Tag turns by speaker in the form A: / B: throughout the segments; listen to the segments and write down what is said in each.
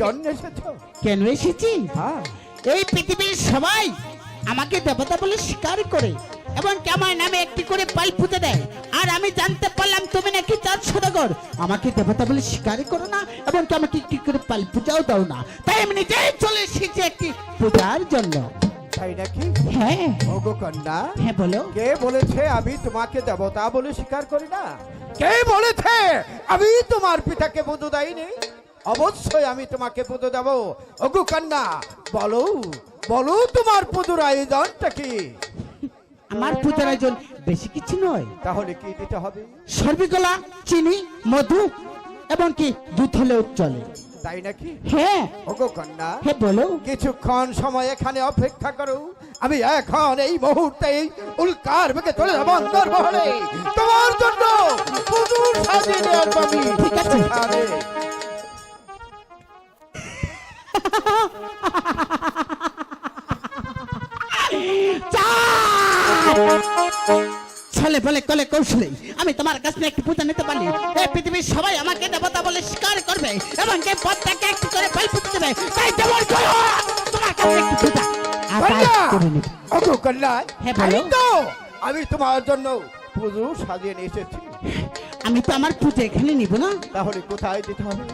A: জন্য এসেছ কেন এসেছি হ্যাঁ
B: এই পৃথিবীর সবাই আমাকে দেবতা বলে স্বীকার করে এবং আমার নামে একটি করে পাল পুঁতে দেয়। আর আমি জানতে পারলাম তুমি নাকি চাঁদ সদাগর। আমাকে দেবতা বলে স্বীকার করো না এবং কি আমাকে একটি করে পাল পূজাও দাও না। তাই আমি নিজেই চলে এসেছি একটি পূজার জন্য।
A: তাই নাকি?
B: হ্যাঁ।
A: ওগো কন্যা।
B: হ্যাঁ বলো।
A: কে বলেছে আমি তোমাকে দেবতা বলে স্বীকার করি না? কে বলেছে? আমি তোমার পিতাকে পুজো দেয়নি। অবশ্যই আমি তোমাকে পুজো দেব। ওগো কন্যা বলো বলো তোমার পুজোর আয়োজনটা কি?
B: আমার পূজার আয়োজন বেশি কিছু নয়।
A: তাহলে কি দিতে হবে?
B: সর্বিকলা চিনি মধু এবং কি দুধ হলেও চলে।
A: তাই নাকি?
B: হ্যাঁ।
A: ওগো কন্যা
B: হ্যাঁ বলো।
A: কিছুক্ষণ সময় এখানে অপেক্ষা করো। আমি এখন এই মুহূর্তে উল্কার বেগে চলে যাব অন্দরমহলে তোমার জন্য পুজোর সাজিয়ে নিয়ে আসব আমি
B: ঠিক আছে। ছলে বলে কলে কৌশলে। আমি তোমার কাছ থেকে একটি পূজা নিতে পারি এই পৃথিবীর সবাই আমাকে দেবতা বলে স্বীকার করবে এবং এই পথটাকে একটি করে পাল পুঁতে দেবে। তাই যেমন করো তোমার কাছে একটি পূজা।
A: ওগো কন্যা,
B: হ্যাঁ, বলো।
A: আমি তোমার জন্য পুজো সাজিয়ে নিয়ে এসেছি।
B: আমি তো আমার পূজা এখানে নিব না।
A: তাহলে কোথায় দিতে হবে?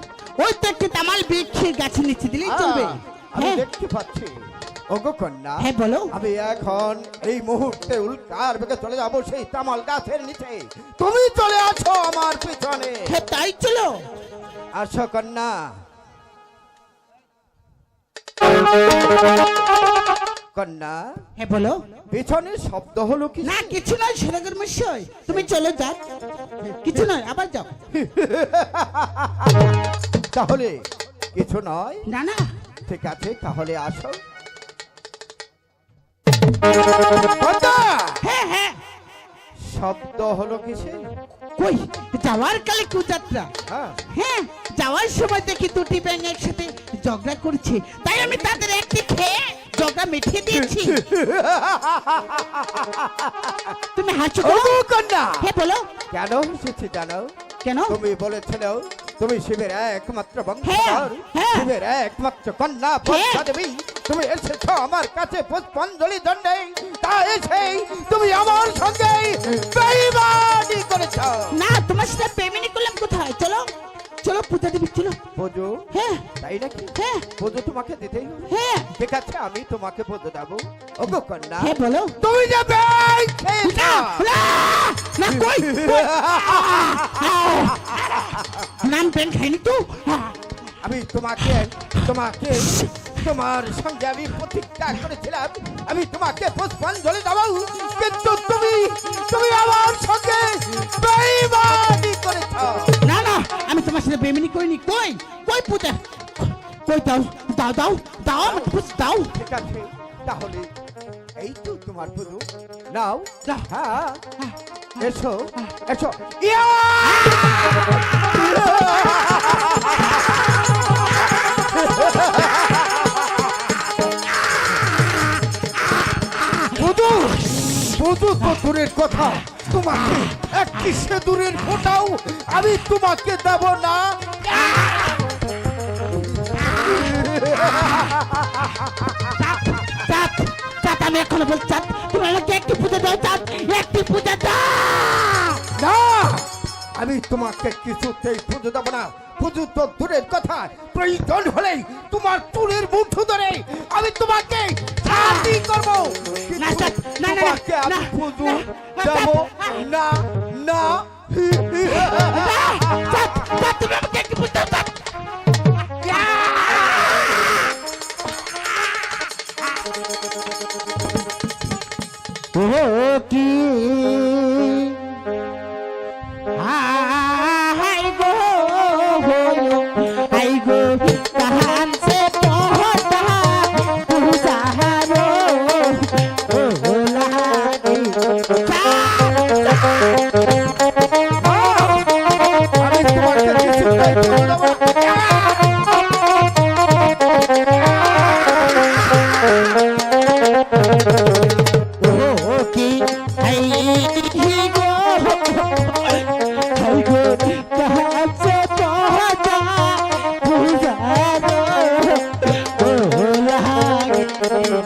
B: ওই তো একটি তামাল বৃক্ষের গাছে নিচে দিলেই চলবে।
A: আমি
B: হ্যাঁ।
A: দেখতে পাচ্ছি। ওগো কন্যা
B: হ্যাঁ বলো।
A: আমি এখন এই মুহূর্তে উল্কার বেগে চলে যাব সেই তামাল গাছের নিচে। তুমি চলে আছো আমার পিছনে।
B: হ্যাঁ তাই চলো।
A: আসো কন্যা। কন্যা
B: হ্যাঁ বলো।
A: শব্দ হলো কি?
B: না কিছু নয় সদাগর মশাই তুমি চলো যাও। কিছু নয় আবার যাও।
A: তাহলে কিছু নয়।
B: না না।
A: ঠিক আছে তাহলে আসো।
B: হ্যাঁ হ্যাঁ।
A: শব্দ হলো কিসে?
B: কই? যাওয়ার কালে কুযাত্রা।
A: হ্যাঁ।
B: হ্যাঁ যাওয়ার সময় দেখি দুটি ব্যাঙ একসাথে ঝগড়া করছে। তাই আমি তাদের একটি খেয়ে ঝগড়া মিটিয়ে দিয়েছি। তুমি হাসছো
A: কন্যা!
B: হ্যাঁ বলো।
A: কেন এসেছি জানো?
B: কেন?
A: তুমি বলেছিল তুমি শিবের একমাত্র বংশধর। শিবের একমাত্র কন্যা দেবী তুমি এসেছ আমার কাছে পুষ্পাঞ্জলি দণ্ডে। তা এসে তুমি আমার সঙ্গে বেইমানি করেছ।
B: না তোমার সাথে প্রেমিনী করলাম কোথায়? চলো। চলো পূজা দেবী চলো।
A: পুজো
B: হ্যাঁ।
A: তাই নাকি?
B: হ্যাঁ।
A: পুজো তোমাকে দিতেই হবে।
B: হ্যাঁ।
A: ঠিক আছে আমি তোমাকে পুজো দেবো। ওগো কন্যা।
B: হ্যাঁ বলো।
A: তুমি যে বেই
B: না না, কই? নাম পেন খাইনি তো?
A: আমি তোমাকে তোমাকে তোমার সঙ্গে আমি প্রতিজ্ঞা করেছিলাম। আমি তোমাকে পুষ্পাঞ্জলি দেবো। কিন্তু তুমি তুমি আমার সঙ্গে বেইমানি করেছ।
B: আমি তোমার সাথে বেমিনি করিনি। কই? কই পূজা কই দাও দাও দাও দাও আমাকে পুজো দাও।
A: ঠিক আছে তাহলে এই তো তোমার পুজো নাও হ্যাঁ এসো এসো। ইয়া! পুজো পুজো তো দূরের কথা। তোমাকে। একটি দূরের ফোটাও আমি তোমাকে দেব না।
B: আমি এখন বলছি তুমি আমাকে একটি পুজো দাও, চাঁদ।
A: আমি তোমাকে কিছুতেই পুজো দেবো না। পুজো তো দূরের কথা। প্রয়োজন হলেই তোমার চুলের মুঠো ধরে আমি তোমাকে শাস্তি করব। তোমাকে আমি পুজো দেব না না
B: তুমি আমাকে বুঝতে কি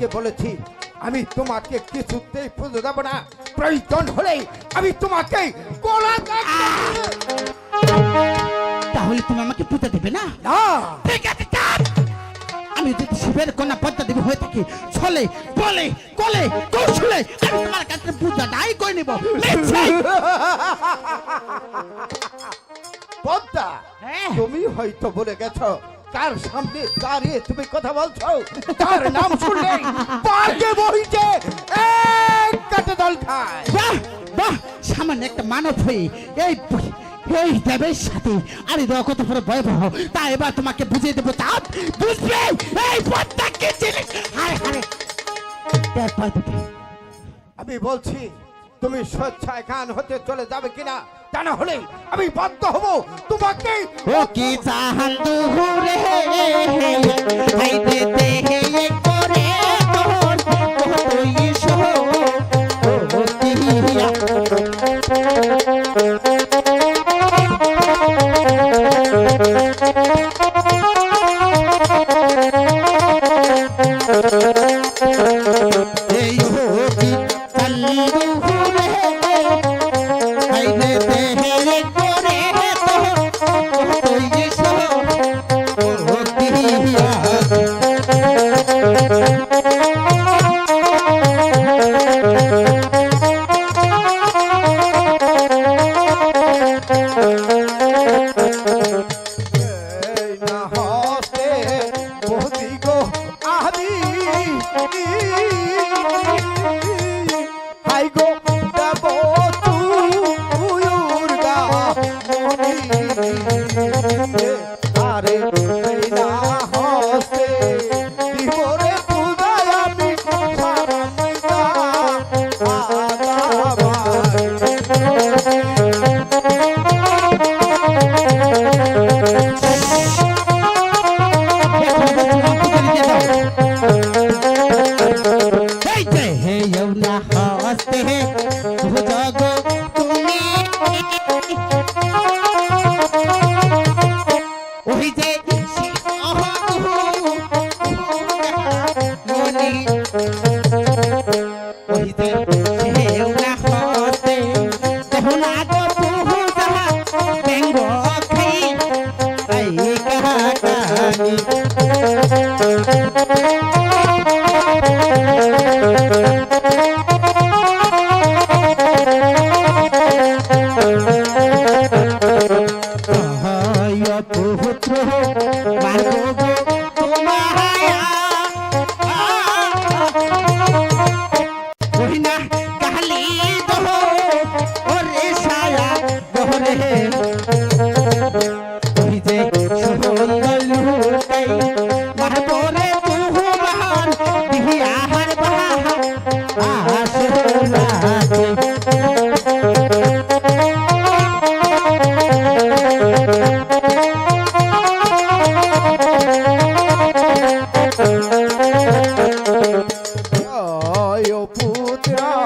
A: তো বলেছি আমি তোমাকে কিছুতেই পুজো দেবো না। প্রয়োজন হলেই আমি তোমাকে গলা
B: তাহলে তুমি আমাকে পূজা দেবে না?
A: না।
B: ঠিক আছে আমি যদি শিবের কন্যা পদ্মা দেবী হয়ে থাকি ছলে বলে কলে কৌশলে আমি তোমার কাছে পূজা করে নিব।
A: পদ্মা
B: হ্যাঁ।
A: তুমি হয়তো বলে গেছো কার সামনে দাঁড়িয়ে তুমি কথা বলছো। তার নাম শুনলে পার্কে বহিছে এক কাটে দল খায়।
B: বাহ বাহ সামান্য একটা মানব হয়ে এই এই দেবের সাথে আরে দেওয়া কত বড় ভয়াবহ। তা এবার তোমাকে বুঝিয়ে দেবো চাঁদ বুঝবে? এই পদ্মা কি জিনিস পাই তোকে।
A: আমি বলছি তুমি স্বেচ্ছায় গান হতে চলে যাবে কিনা তা না হলে আমি বাধ্য হব তোমাকে।
B: ও কি ও তিহিয়া
A: Krishna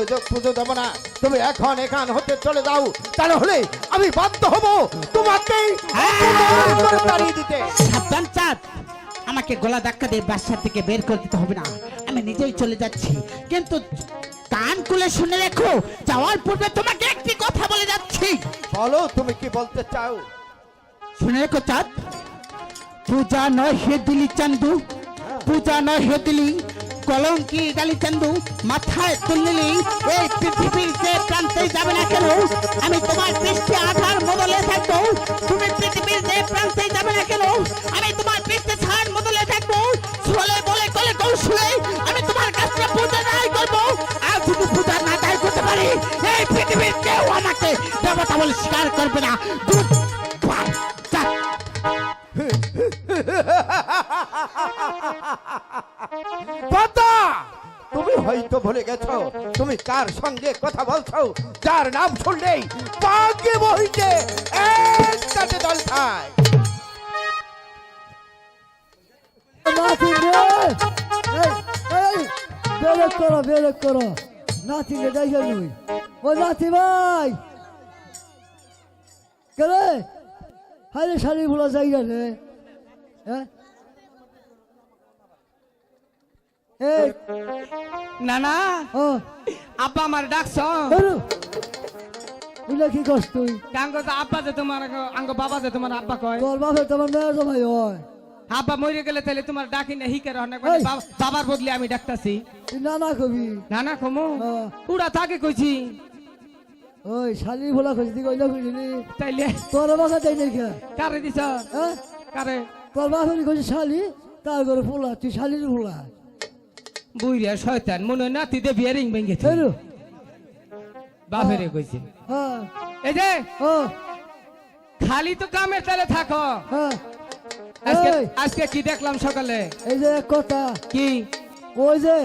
A: কিছুতেই পুজো দেবো না তুমি এখন এখান হতে চলে যাও। তাহলে হলে আমি বাধ্য হব তাড়িয়ে দিতে।
B: সাবধান চাঁদ। আমাকে গলা ধাক্কা দিয়ে বাসা থেকে বের করে দিতে হবে না। আমি নিজেই চলে যাচ্ছি। কিন্তু কান খুলে শুনে রেখো যাওয়ার পূর্বে তোমাকে একটি কথা বলে যাচ্ছি।
A: বলো তুমি কি বলতে চাও?
B: শুনে রেখো চাঁদ। পূজা নয় হে দিলি চান্দু পূজা নয় হে দিলি কলঙ্কি গালি চান্দু, মাথায় তুললি এই পৃথিবীর যে প্রান্তে যাবে না কেন? আমি তোমার পৃষ্ঠে আধার বদলে থাকব। তুমি পৃথিবীর যে প্রান্তে যাবে না কেন? আমি তোমার পৃষ্ঠে ছাড় বদলে থাকব। ছলে বলে কলে কৌশলে আমি তোমার কাছে পূজা দায় করব। আর যদি পূজা না দায় করতে পারি, এই পৃথিবীর কেউ আমাকে দেবতা বলে স্বীকার করবে না।
A: পাতা তুমি হয়তো ভুলে গেছো, তুমি কার সঙ্গে কথা বলছো? যার নাম শুনলেই পাগে বহিতে এক কাটে দল খায়
C: ও নাতি ভাই। হ্যাঁ? এই
D: না না
C: ও।
D: আব্বা আমার ডাকছ?
C: বুঝলে কি করছ তুই?
D: গাঙ্গ তো আব্বা যে তোমার আঙ্গ বাবা যে তোমার আব্বা কয়।
C: তোর বাপে তোমার মেয়ের জমাই হয়।
D: আব্বা মরে গেলে তাহলে তোমার ডাকি না হিকে রহ বাবার বদলে আমি ডাকতাছি।
C: নানা কবি।
D: নানা কমু। উড়া তাকে কইছি।
C: ওই শাড়ি ভোলা খুঁজছি তুই কইলে খুঁজলি
D: তাইলে
C: তোর তাই দেখে
D: কারে দিছ?
C: হ্যাঁ?
D: কারে?
C: তোর বাপের কইছে শালি তার ঘরে ফুলা তুই শালির ফুলা।
D: বুইরা শয়তান মনে হয় নাতি দে বিয়ারিং
C: হেরু
D: বাপেরে কইছে।
C: হ্যাঁ।
D: এই যে খালি তো কামের তালে থাকো।
C: হ্যাঁ।
D: আজকে আজকে কি দেখলাম সকালে?
C: এই যে এক কথা।
D: কি?
C: ওই যে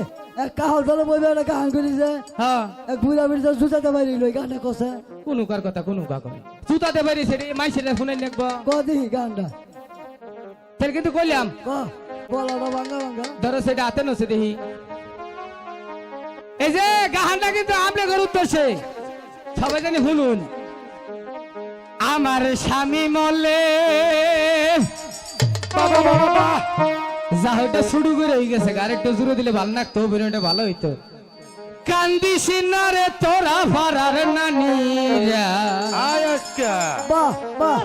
C: এক কাহল ধরে বইবে একটা কাহান করি যে
D: হ্যাঁ।
C: এক বুড়া বুড়ি জুতাতে পারি লই গানটা কষে
D: কোন কার কথা কোন কা কয় জুতাতে পারিছে রে মাইসের ফোনে নেকবো
C: ক দিহি গানটা?
D: তাহলে কিন্তু কইলাম।
C: ক ভাঙ্গা ভাঙ্গা।
D: ধরো সেটা হাতে নসে দেখি। এই যে গাহানটা কিন্তু আমলে ঘর উত্তরছে সবাই জানি শুনুন। আমার স্বামী মলে বাবা বাবা বাবা যা ওটা শুরু করে হয়ে গেছে। আর একটু জুড়ে দিলে ভালো লাগতো অভিনয়টা ভালো হইতো। কান্দিস না রে তোরা ফারার নানিরা
C: বাহ বাহ।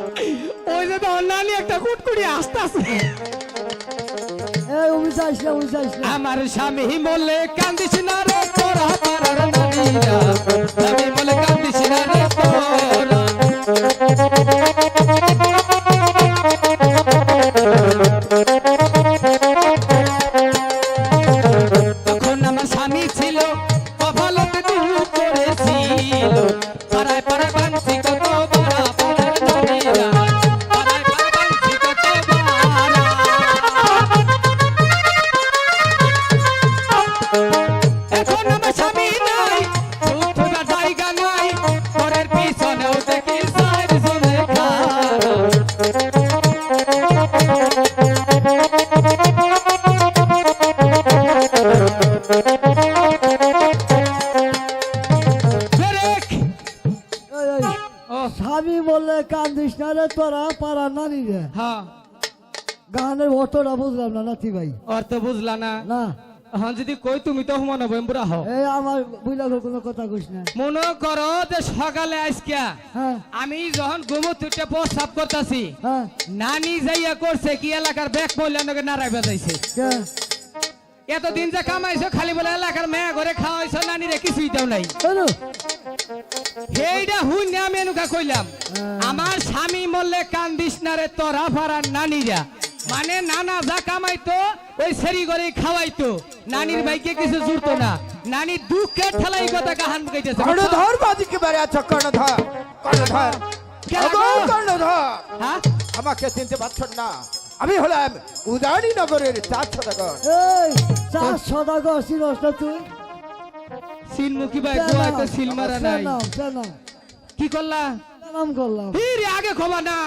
D: ওই যে তোর নানি একটা কুটকুড়ি আসতে আসে
C: এই উমি চাইস না উমি চাইস না
D: আমার স্বামী বলে কান্দিস না রে তোরা পারার নারীরা স্বামী বলে
C: কান্দিস না রে তোরা। না ভাই।
D: অর্থ বুঝলা না।
C: না।
D: হ্যাঁ যদি কই তুমি তো হও
C: এই আমার বুঝলা কোনো কথা কইস না।
D: মনে করো যে সকালে আজকে
C: হ্যাঁ।
D: আমি যখন প্রস্তাব করতেছি
C: হ্যাঁ।
D: নানি যাইয়া করছে কি এলাকার ব্যাগ মহিলাকে বাজাইছে। এতদিন যে কামাইছো খালি বলে এলাকার মেয়া ঘরে খাওয়াইছো নানিরে কিছুই দাও নাই। সেইটা হুন আমি এনুকা কইলাম
C: হ্যাঁ।
D: আমার স্বামী মরলে কান্দিস না রে তোরা ফারার নানিরা। মানে নানা যা কামাইতো ওই সেরি করে খাওয়াইতো। নানির ভাইকে কিছু জুড়তো না। নানি দুঃখের ঠেলাই কথা কাহান গাইতেছে
A: কর্ণধর বাদিকে বেড়ে আছো কর্ণধর। কর্ণধর।
D: কে?
A: কর্ণধর।
D: হ্যাঁ?
A: আমাকে চিনতে পারছেন না। আমি হলাম উদানি নগরের চার সদাগর
C: এই চার সদাগর চিনস না তুই?
D: সিলমুখী ভাই
C: কে
D: গোয়ায় তো
C: নাম?
D: সিল মারা
C: কে
D: নাই।
C: কে নাম
D: কি করলা?
C: কে নাম করলাম
D: আগে খবর না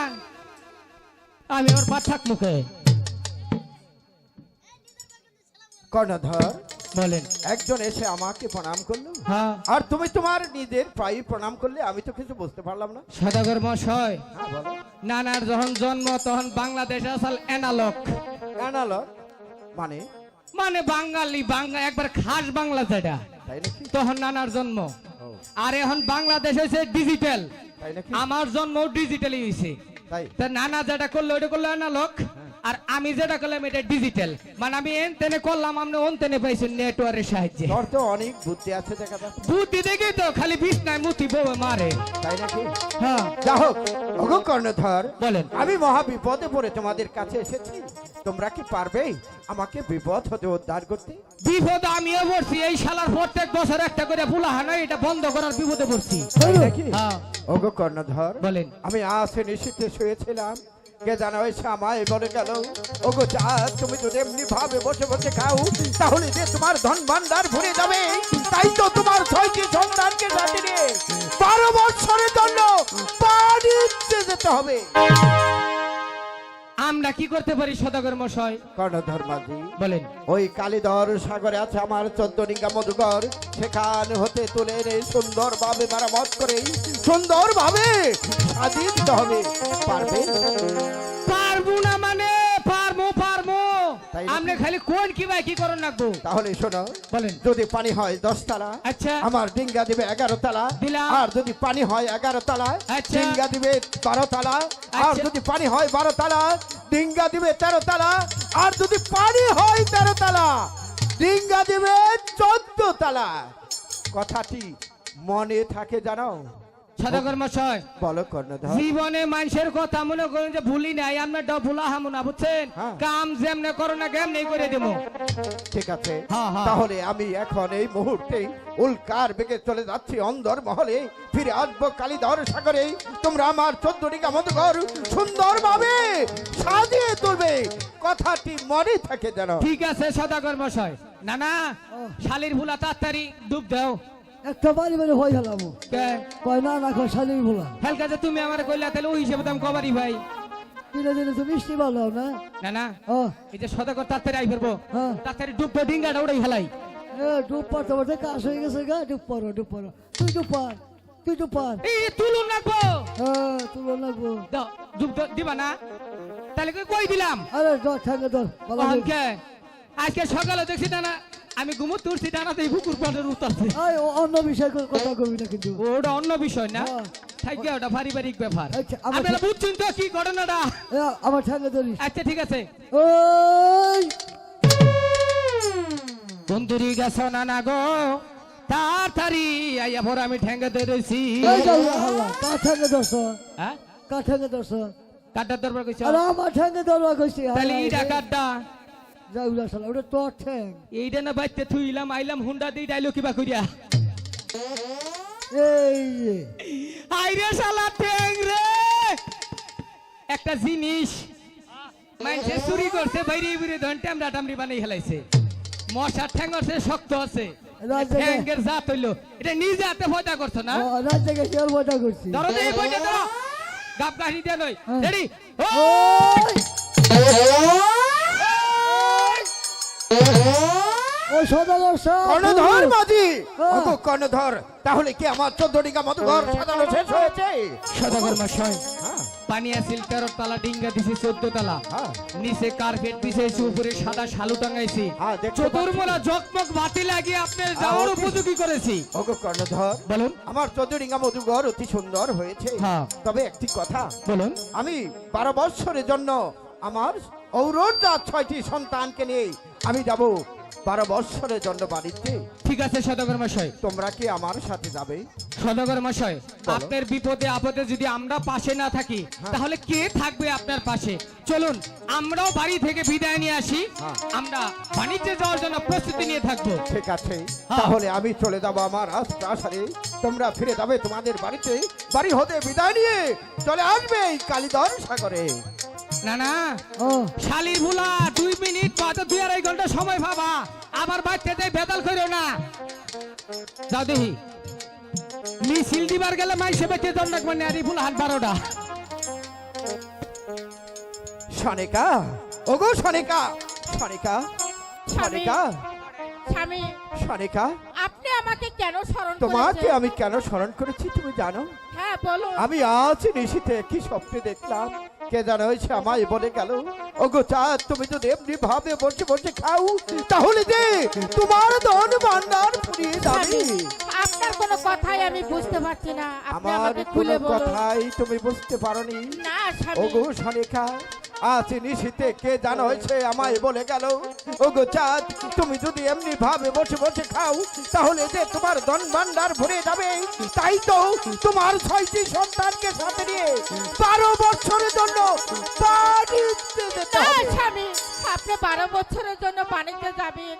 D: আমি ওর পাঠাক মুখে।
A: কর্ণধর
D: বলেন।
A: একজন এসে আমাকে প্রণাম করল।
D: হ্যাঁ।
A: আর তুমি তোমার নিজের পায়ে প্রণাম করলে আমি তো কিছু বুঝতে পারলাম না।
D: সদাগর মশাই
A: হ্যাঁ বলো।
D: নানার যখন জন্ম তখন বাংলাদেশ আসল এনালক
A: জানালো মানে?
D: মানে বাঙালি বাংলা একবার খাস বাংলা যেটা। তখন নানার জন্ম। আর এখন বাংলাদেশ হয়েছে ডিজিটাল আমার জন্ম ডিজিটালই হয়েছে।
A: তাই?
D: তা নানা যেটা করল ওটা করল অ্যানালগ আর আমি যেটা করলাম এটা ডিজিটাল মানে আমি এন তেনে করলাম আপনি অন তেনে পাইছেন নেটওয়ার্কের সাহায্যে।
A: তোর তো অনেক বুদ্ধি আছে দেখা যাচ্ছে।
D: বুদ্ধি দেখি তো খালি বিষ নাই মুতি বউ মারে।
A: তাই নাকি?
D: হ্যাঁ।
A: যা হোক ওগো কর্ণধর
D: বলেন।
A: আমি মহা বিপদে পড়ে তোমাদের কাছে এসেছি। তোমরা কি পারবে? আমাকে বিপদ হতে উদ্ধার করতে?
D: বিপদ আমিও পড়ছি এই শালার প্রত্যেক বছর একটা করে ভুলা হয় এটা বন্ধ করার বিপদে পড়ছি।
A: নাকি?
D: হ্যাঁ।
A: ওগো কর্ণধর
D: বলেন।
A: আমি আসে নিশ্চিতে শুয়েছিলাম। কে জানা হয়েছে আমায় বলে গেল? ওগো চা তুমি যদি এমনি ভাবে বসে বসে খাও তাহলে যে তোমার ধন ভান্ডার ভরে যাবে তাই তো তোমার ছয়টি সন্তানকে সাথে নিয়ে বারো বছরের জন্য বাড়িতে যেতে হবে।
D: আমরা কি করতে পারি সদাগর মশাই?
A: কর্ণধর মাঝি
D: বলেন।
A: ওই কালীধর সাগরে আছে আমার চন্দনিকা মধুকর সেখান হতে তুলে এনে সুন্দর ভাবে মেরামত করে সুন্দর ভাবে সাজিয়ে দিতে হবে। পারব?
D: আপনি খালি কোন কি ভাই কি করুন রাখব
A: তাহলে শোনো
D: বলেন
A: যদি পানি হয় দশ তালা
D: আচ্ছা
A: আমার ডিঙ্গা দিবে এগারো তালা। আর যদি পানি হয় এগারো তালা
D: আচ্ছা।
A: ডিঙ্গা দিবে বারো তালা আর
D: আচ্ছা।
A: যদি পানি হয় বারো তালা ডিঙ্গা দিবে তেরো তালা আর যদি পানি হয় তেরো তালা ডিঙ্গা দিবে চোদ্দ তালা কথাটি মনে থাকে জানো
D: সদাগর মশাই
A: বলো কর্ণধর।
D: জীবনে মানুষের কথা মনে করেন যে ভুলি নাই আমরা ড ভুলা হামু না বুঝছেন?
A: হ্যাঁ।
D: কাম যেমনে করো না কেমনি করে দেবো।
A: ঠিক আছে।
D: হ্যাঁ, হ্যাঁ।
A: তাহলে আমি এখন এই মুহূর্তে উল্কার বেগে চলে যাচ্ছি অন্দর মহলে। ফিরে আসব কালীধর সাগরে। তোমরা আমার চোদ্দ ডিঙ্গা মতো ঘর সুন্দর ভাবে সাজিয়ে তুলবে। কথাটি মনে থাকে যেন।
D: ঠিক আছে সদাগর মশাই। না না শালির ভুলা তাড়াতাড়ি ডুব দাও।
C: একটা বাড়ি বাড়ি হয়ে গেলাম। কয় না না কয় ভোলা।
D: হেলকা যে তুমি আমার কইলা তাহলে ওই হিসেবে দাম কবারি ভাই।
C: কিনে দিলে তো মিষ্টি ভালো না?
D: না না।
C: ও।
D: এই যে সদাগর তাড়াতাড়ি আই ফেরবো। তাড়াতাড়ি ডুব দাও ডিঙ্গাটা উড়াই হেলাই
C: এ ডুব পারতে পারতে কাজ হয়ে গেছে গা। ডুব পারো ডুব পারো তুই ডুব পার তুই ডুব পার
D: এই তুলুন রাখব
C: হ্যাঁ তুলো লাগবো
D: দাও ডুব দিবা না। তাহলে কই- দিলাম?
C: আরে ভালো করে।
D: অহনকে আজকে সকালে দেখছি না। আমি ঘুমো তুলছি ডানাতেই পুকুর পাড়ের উতারছে।
C: অন্য বিষয় কথা কবি না কিন্তু।
D: ওটা অন্য বিষয় না।
C: হ্যাঁ।
D: থাকি ওটা পারিবারিক ব্যাপার।
C: আচ্ছা,
D: আপনারা বুঝছেন তো কি ঘটনাটা?
C: এ, আমার ঠেঙ্গে ধরিস
D: আচ্ছা ঠিক আছে।
C: ওই!
D: বন্ধুরি গেছ না না গো তাড়াতাড়ি আইয়া ভর আমি ঠেঙ্গে ধরেছি
C: এই যাও হাল্লা কা ঠেঙ্গে ধরছ?
D: হ্যাঁ?
C: কা ঠেঙ্গে ধরছ?
D: কাটার দরবার কইছ?
C: আমার ঠেঙ্গে ধরবা কইছি।
D: তাহলে ইটা কাটটা
C: যাও উলা শালা ওটা তোর ঠ্যাং।
D: এইটা না বাইতে থুইলাম আইলাম হুন্ডা দিয়ে ডাইলো কিবা কইরা।
C: এই যে।
D: আইরে শালা ঠ্যাং রে! একটা জিনিস মানুষে চুরি করছে বাইরে বাইরে ধন বানাই খেলাইছে মশার ঠ্যাং আছে শক্ত আছে। ঠ্যাঙ্গের জাত হইল। এটা নিজে হাতে ফয়দা করছ না?
C: রাত থেকে করছি।
D: ধরো এই ধরো। দিয়ে নই
C: হ্যাঁ।
D: রেডি
C: ওই সদাগর
A: কর্ণধর মাঝি। ওগো কর্ণধর তাহলে কি আমার চোদ্দ ডিঙ্গা মতো সাজানো শেষ হয়েছে?
D: সদাগর মশাই
A: হ্যাঁ।
D: পানি তালা ডিঙ্গা দিছি চোদ্দ তালা।
A: হ্যাঁ।
D: নিচে কার্পেট বিছাইছি উপরে সাদা শালু টাঙাইছি।
A: হ্যাঁ,
D: চতুর্মলা ঝকমক বাতি লাগিয়ে আপনার যাওয়ার উপযোগী করেছি।
A: ওগো কর্ণধর
D: বলুন।
A: আমার চোদ্দ ডিঙ্গা মধুঘর অতি সুন্দর হয়েছে।
D: হ্যাঁ।
A: তবে একটি কথা
D: বলুন।
A: আমি বারো বৎসরের জন্য আমার ঔরজাত ছয়টি সন্তানকে নিয়ে আমি যাব বারো বৎসরের জন্য বাড়িতে
D: ঠিক আছে সদাগর মশাই।
A: তোমরা কি আমার সাথে যাবে?
D: সদাগর মশাই আপনার বিপদে আপদে যদি আমরা পাশে না থাকি
A: হ্যাঁ।
D: তাহলে কে থাকবে আপনার পাশে? চলুন আমরাও বাড়ি থেকে বিদায় নিয়ে আসি।
A: হ্যাঁ।
D: আমরা বাণিজ্যে যাওয়ার জন্য প্রস্তুতি নিয়ে থাকব।
A: ঠিক আছে।
D: হ্যাঁ।
A: তাহলে আমি চলে যাব আমার আশারে তোমরা ফিরে যাবে তোমাদের বাড়িতে। বাড়ি হতে বিদায় নিয়ে চলে আসবে এই কালীধর সাগরে।
D: না না।
C: ও।
D: শালির ভুলা দুই মিনিট বা দুই আড়াই ঘণ্টা সময় পাবা। আবার করো না। যাও দেখি। মিছিল দিবার গেলে মাইসে বেঁচে দণ্ড মানে আর ভুল হাত বারোটা।
A: সনিকা ওগো সনিকা সনিকা সনিকা
E: স্বামী
A: সনিকা।
E: আপনি আমাকে কেন স্মরণ
A: তোমাকে আমি কেন স্মরণ করেছি তুমি জানো?
E: হ্যাঁ বলুন।
A: আমি আজ নিশিতে কি স্বপ্নে দেখলাম। কে জানো হয়েছে আমায় বলে গেল? ওগো চাঁদ তুমি যদি এমনি ভাবে বসে বসে খাও তাহলে যে তোমার ধন ভান্ডার ফুরিয়ে যাবে।
E: আপনার কোনো কথাই আমি বুঝতে পারছি না।
A: আমার কোনো কথাই তুমি বুঝতে পারোনি।
E: না
A: ওগো সনিকা আজ নিশিতে কে জানো হয়েছে আমায় বলে গেল। ওগো চাঁদ তুমি যদি এমনি ভাবে বসে বসে খাও তাহলে যে তোমার ধন ভান্ডার ভরে যাবে তাই তো তোমার ছয়টি সন্তানকে সাথে নিয়ে বারো বছরের জন্য বাড়িতে যেতে
E: স্বামী আপনি বারো বছরের জন্য বাণিজ্যে যাবেন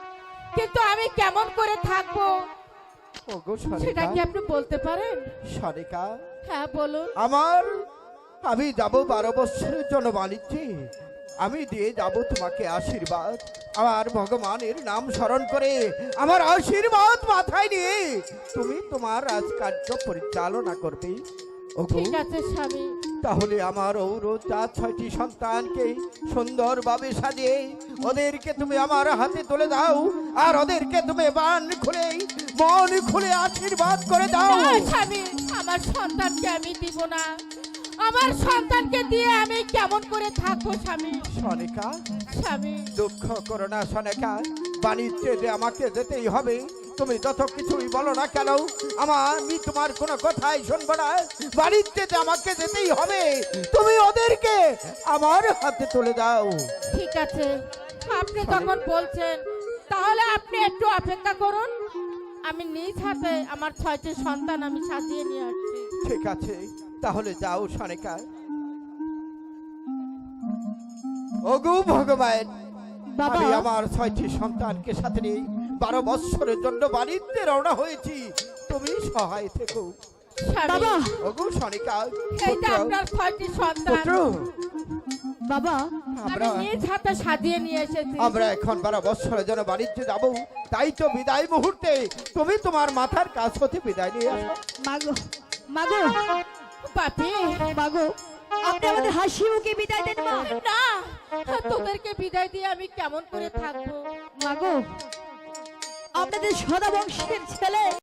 E: কিন্তু আমি কেমন করে থাকব?
A: ওগো
E: সেটা কি আপনি বলতে পারেন?
A: সনিকা
E: হ্যাঁ বলুন।
A: আমার আমি যাব বারো বছরের জন্য বাণিজ্যে আমি দিয়ে যাব তোমাকে আশীর্বাদ। আমার ভগবানের নাম স্মরণ করে আমার আশীর্বাদ মাথায় নিয়ে তুমি তোমার রাজকার্য পরিচালনা করবে। ওগো,
E: ঠিক আছে স্বামী।
A: তাহলে আমার ঔর চার ছয়টি সন্তানকে সুন্দরভাবে সাজিয়ে ওদেরকে তুমি আমার হাতে তুলে দাও আর ওদেরকে তুমি বান খুলে মন খুলে আশীর্বাদ করে দাও।
E: স্বামী আমার সন্তানকে আমি দিব না। আমার সন্তানকে দিয়ে আমি কেমন করে থাকব স্বামী?
A: সনিকা
E: স্বামী।
A: দুঃখ করো না সনেকা বাণিজ্যে যে আমাকে যেতেই হবে তুমি যত কিছুই বলো না কেন আমার আমি তোমার কোনো কথাই শুনব না। বাণিজ্যে যে আমাকে যেতেই হবে তুমি ওদেরকে আমার হাতে তুলে দাও।
E: ঠিক আছে। আপনি যখন বলছেন তাহলে আপনি একটু অপেক্ষা করুন। আমি নিজ হাতে আমার ছয়টি সন্তান আমি সাজিয়ে নিয়ে আসছি।
A: ঠিক আছে। তাহলে যাও সনেকা ওগু ভগবান আমি আমার ছয়টি সন্তানকে সাথে নিয়ে বারো বৎসরের জন্য বাণিজ্যে রওনা হয়েছি। তুমি সহায় থেকো।
E: স্বামী,
F: বাবা।
A: ওগো সনিকা
E: এইটা
A: পুত্র,
E: আপনার ছয়টি সন্তান।
F: বাবা।
A: আমরা
E: নিজ হাতে সাজিয়ে নিয়ে এসেছি।
A: আমরা এখন বারো বৎসরের জন্য বাণিজ্যে যাব। তাই তো বিদায় মুহূর্তে তুমি তোমার মাথার কাজ হতে বিদায় নিয়ে আসো।
F: মাগো। মাগো।
E: বাপি
F: মাগো আপনি আমাদের হাসি মুখে বিদায় দেন মা।
E: না তোদেরকে বিদায় দিয়ে আমি কেমন করে থাকব?
F: মাগো আপনাদের সদা বংশের ছেলে।